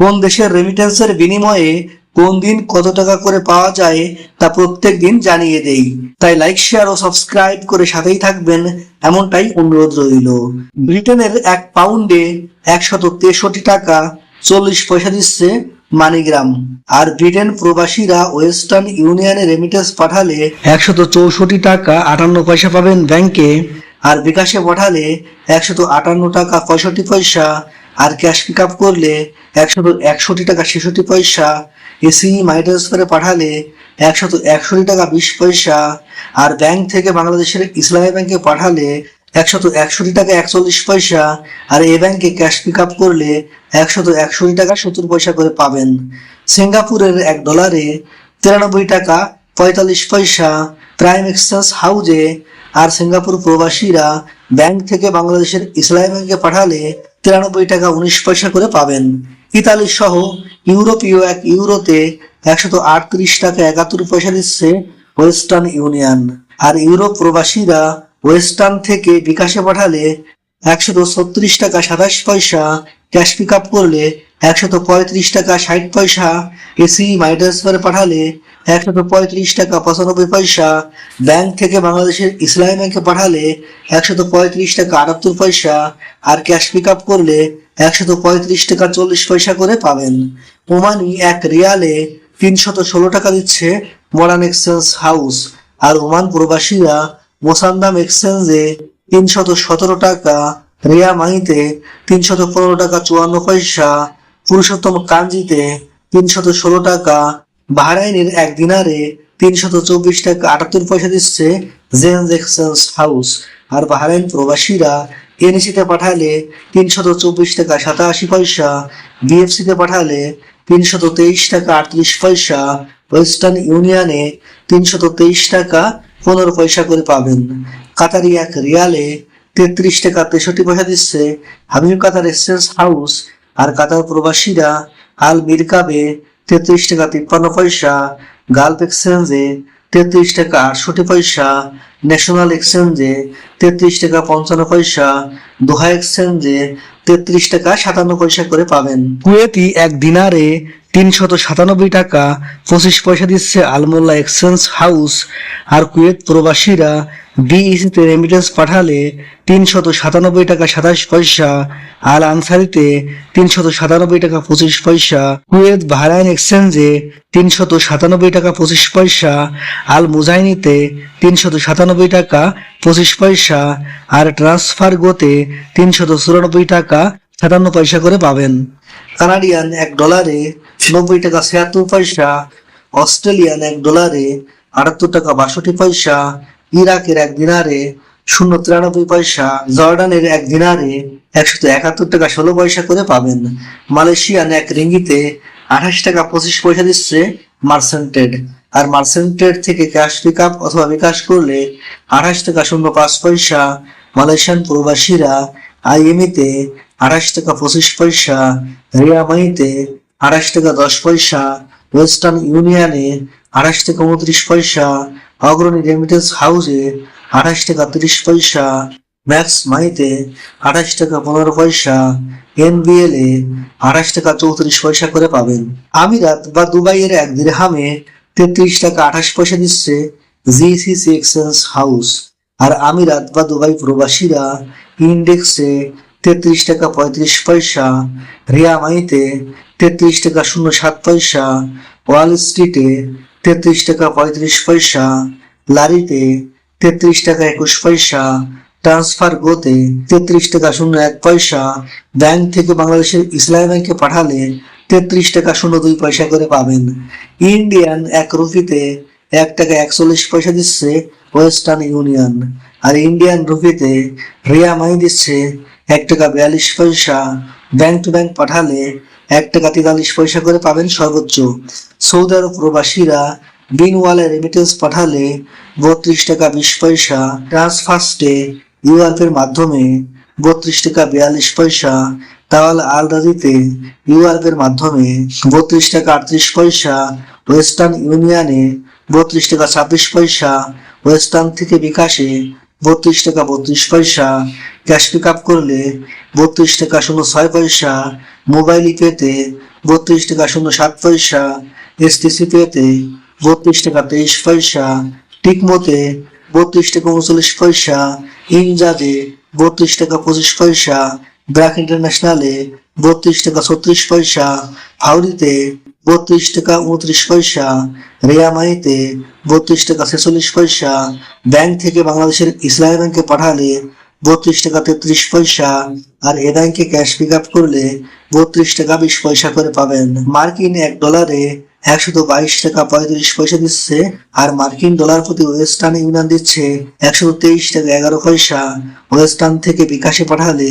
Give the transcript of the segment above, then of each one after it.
কোন দেশের রেমিটেন্সের বিনিময়ে কোন দিন কত টাকা করে পাওয়া যায় তা প্রত্যেক দিন জানিয়ে দেই। তাই লাইক শেয়ার ও সাবস্ক্রাইব করে সাথেই থাকবেন, এমনটাই অনুরোধ রইল। ব্রিটেনের এক পাউন্ডে একশত তেষট্টি টাকা চল্লিশ পয়সা দিচ্ছে মানিগ্রাম। আর ব্রিটেন প্রবাসীরা ওয়েস্টার্ন ইউনিয়নে রেমিটেন্স পাঠালে একশত চৌষট্টি টাকা আটান্ন পয়সা পাবেন ব্যাংকে, আর বিকাশে পাঠালে একশত আটান্ন টাকা পঁয়ষট্টি পয়সা আর ক্যাশ পিক আপ করলে একশত একষট্টি টাকা ছেষট্টি পয়সা এসি মাই ট্রান্সফারে পাঠালে একশত একষট্টি টাকা বিশ পয়সা, আর ব্যাংক থেকে বাংলাদেশের ইসলামী ব্যাংকে পাঠালে একশত একষট্টি টাকা একচল্লিশ পয়সা, আর এ ব্যাংকে ক্যাশ পিক আপ করলে একশত একষট্টি টাকা সত্তর পয়সা করে পাবেন। সিঙ্গাপুরের এক ডলারে তিরানব্বই টাকা পঁয়তাল্লিশ পয়সা প্রাইম এক্সচেঞ্জ হাউজে আর সিঙ্গাপুর প্রবাসীরা ব্যাংক থেকে বাংলাদেশের ইসলামী ব্যাংকে পাঠালে তিরানব্বই টাকা উনিশ পয়সা করে পাবেন। ইতালি সহ ইউরোপীয় এক ইউরোতে একশত আটত্রিশ টাকা একাত্তর পয়সা দিচ্ছে ওয়েস্টার্ন ইউনিয়ন। আর ইউরোপ প্রবাসীরা ওয়েস্টার্ন থেকে বিকাশে পাঠালে একশত ছত্রিশ টাকা সাতাশ পয়সা ক্যাশ পিক আপ করলে একশত পঁয়ত্রিশ টাকা ষাট পয়সা। এসি মাই ট্রান্সফারে পাঠালে একশত পঁয়ত্রিশ টাকা পঁচানব্বই পয়সা। ব্যাংক থেকে বাংলাদেশের ইসলামী ব্যাংকে পাঠালে একশত পঁয়ত্রিশ টাকা আটাত্তর পয়সা। আর ক্যাশ পিক আপ করলে একশত পঁয়ত্রিশ টাকা চল্লিশ পয়সা করে পাবেন। ওমানি এক রিয়ালে তিনশত ষোলো টাকা দিচ্ছে মডার্ন এক্সচেঞ্জ হাউস। আর ওমান প্রবাসীরা মোসান্দাম এক্সচেঞ্জে তিনশত সতেরো টাকা, রিয়া মাইতে তিনশত পনেরো টাকা চুয়ান্ন পয়সা। পুরুষোত্তম কাঞ্জিতে তিনশত ষোলো টাকা, বাহরাইনের এক দিনারে তিনশত চব্বিশ টাকা আটাত্তর পয়সা দিচ্ছে জেন্স এক্সচেঞ্জ হাউস। আর বাহরাইন প্রবাসীরা এনএসিতে পাঠালে তিনশত চব্বিশ টাকা সাতাশি পয়সা, বিএফসিতে পাঠালে তিনশত তেইশ টাকা আটত্রিশ পয়সা, ওয়েস্টার্ন ইউনিয়নে তিনশত তেইশ টাকা পনেরো পয়সা করে পাবেন। কাতারি এক রিয়ালে তেত্রিশ টাকা তেষট্টি পয়সা দিচ্ছে হাবিব কাতার এক্সচেঞ্জ হাউস আর কাতার প্রবাসীরা আল মিরকাবে তেত্রিশ টাকা তিপ্পান্ন পয়সা, গালফ এক্সচেঞ্জে তেত্রিশ টাকা আটষট্টি পয়সা, ন্যাশনাল এক্সচেঞ্জে তেত্রিশ টাকা পঞ্চান্ন পয়সা, দোহা এক্সচেঞ্জে তেত্রিশ টাকা সাতান্ন পয়সা করে পাবেন। কুয়েতি এক দিনারে তিনশত সাতানব্বই টাকা, পঁচিশ পয়সা দিচ্ছে আলমোল্লা এক্সচেঞ্জ হাউস। আর কুয়েত প্রবাসীরা বিইসিতে রেমিটেন্স পাঠালে তিনশত সাতানব্বই টাকা সাতাশ পয়সা আল আনসারিতে তিনশত সাতানব্বই টাকা পঁচিশ পয়সা। কুয়েত বাহরাইন এক্সচেঞ্জে তিনশত সাতানব্বই টাকা পঁচিশ পয়সা আল মুজাইনিতে তিনশত সাতানব্বই টাকা পঁচিশ পয়সা, আর ট্রান্সফার গোতে তিনশত চুরানব্বই টাকা সাতান্ন পয়সা করে পাবেন। কানাডিয়ান এক ডলারে নব্বই টাকা, ছিয়াত্তর পয়সা। অস্ট্রেলিয়ান এক ডলারে আটাত্তর টাকা, বাষট্টি পয়সা। ইরাকের এক দিনারে শূন্য তিরানব্বই পয়সা। জর্ডানের এক দিনারে একশত একাত্তর টাকা, ষোলো পয়সা করে পাবেন। মালয়েশিয়ান এক রিঙ্গিতে আঠাশ টাকা, পঁচিশ পয়সা দিচ্ছে মার্সেন্টেড। আর মার্সেন্টেড থেকে ক্যাশ পিক আপ অথবা বিকাশ করলে আঠাশ টাকা, শূন্য পাঁচ পয়সা। মালয়েশিয়ান প্রবাসীরা আইএমইতে আঠাশ টাকা পঁচিশ পয়সা রিয়ামাইতে আঠাশ টাকা দশ পয়সা, ওয়েস্টার্ন ইউনিয়নে আঠাশ টাকা উনত্রিশ পয়সা, অগ্রণী রেমিটেন্স হাউসে আঠাশ টাকা তিরিশ পয়সা, ম্যাক্স মাইতে আঠাশ টাকা পনেরো পয়সা, এনবিএল এ আঠাশ টাকা চৌত্রিশ পয়সা করে পাবেন। আমিরাত বা দুবাইয়ের এক দিরহামে তেত্রিশ টাকা আঠাশ পয়সা দিচ্ছে জিসিসি এক্সচেঞ্জ হাউস। আর আমিরাত বা দুবাই প্রবাসীরা ইন্ডেক্সে তেত্রিশ টাকা পঁয়ত্রিশ পয়সা। রিয়ামাইতে তেত্রিশ টাকা শূন্য সাত পয়সা। ওয়াল স্ট্রিটে তেত্রিশ টাকা পঁয়ত্রিশ পয়সা। লারিতে তেত্রিশ টাকা একুশ পয়সা। ট্রান্সফার গোতে তেত্রিশ টাকা শূন্য এক পয়সা। ব্যাংক থেকে বাংলাদেশের ইসলামী ব্যাংকে পাঠালে তেত্রিশ টাকা শূন্য দুই পয়সা করে পাবেন। ইন্ডিয়ান এক রুপিতে এক টাকা একচল্লিশ পয়সা দিচ্ছে ওয়েস্টার্ন ইউনিয়ন। আর ইন্ডিয়ান রুপিতে রিয়া মাই দিচ্ছে এক টাকা বিয়াল্লিশ পয়সা ব্যাংক টু ব্যাংক পাঠালে এক টাকা তেতাল্লিশ পয়সা করে পাবেন সর্বোচ্চ। সৌদি আরব প্রবাসীরা বিনওয়ালে রেমিটেন্স পাঠালে বত্রিশ টাকা বিশ পয়সা ট্রান্সফার্স্টে ইউআরপের মাধ্যমে বত্রিশ টাকা বিয়াল্লিশ পয়সা তাওয়াল আল রাজিতে ইউআরপের মাধ্যমে বত্রিশ টাকা আটত্রিশ পয়সা ওয়েস্টার্ন ইউনিয়নে বত্রিশ টাকা ছাব্বিশ পয়সা ওয়েস্টার্ন থেকে বিকাশে বত্রিশ টাকা বত্রিশ পয়সা। ক্যাশ পিক আপ করলে বত্রিশ টাকা শূন্য ছয় পয়সা। মোবাইল ইপেতে বত্রিশ টাকা শূন্য সাত পয়সা। এসটিসি পেতে বত্রিশ টাকা তেইশ পয়সা। টিকমতে বত্রিশ টাকা উনচল্লিশ পয়সা। ইনজাজে বত্রিশ টাকা পঁচিশ পয়সা। ব্র্যাক ইন্টারন্যাশনালে বত্রিশ টাকা ছত্রিশ পয়সা। হাউরিতে বত্রিশ টাকা উনত্রিশ পয়সা রেয়ামাইতে বত্রিশ টাকা ছেচল্লিশ পয়সা, ব্যাংক থেকে বাংলাদেশের ইসলামী ব্যাংকে পাঠালে বত্রিশ টাকা তেত্রিশ পয়সা আর এ ব্যাংকে ক্যাশ পিক আপ করলে বত্রিশ টাকা বিশ পয়সা করে পাবেন। মার্কিন এক ডলারে একশত বাইশ টাকা পঁয়ত্রিশ পয়সা দিচ্ছে আর মার্কিন ডলার প্রতি ওয়েস্টার্ন ইউনিয়ন দিচ্ছে একশত তেইশ টাকা এগারো পয়সা। ওয়েস্টার্ন থেকে বিকাশে পাঠালে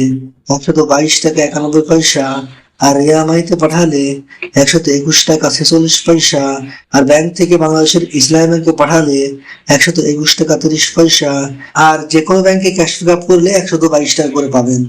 একশত বাইশ টাকা একানব্বই পয়সা আর রেয়ামাইতে পাঠালে একশো একুশ টাকা, ছেচল্লিশ পয়সা। আর ব্যাংক থেকে বাংলাদেশের ইসলাম ব্যাংকে পাঠালে একশত একুশ টাকা, তিরিশ পয়সা। আর যে কোনো ব্যাংকে ক্যাশ পিক আপ করলে একশত বাইশ টাকা করে পাবেন।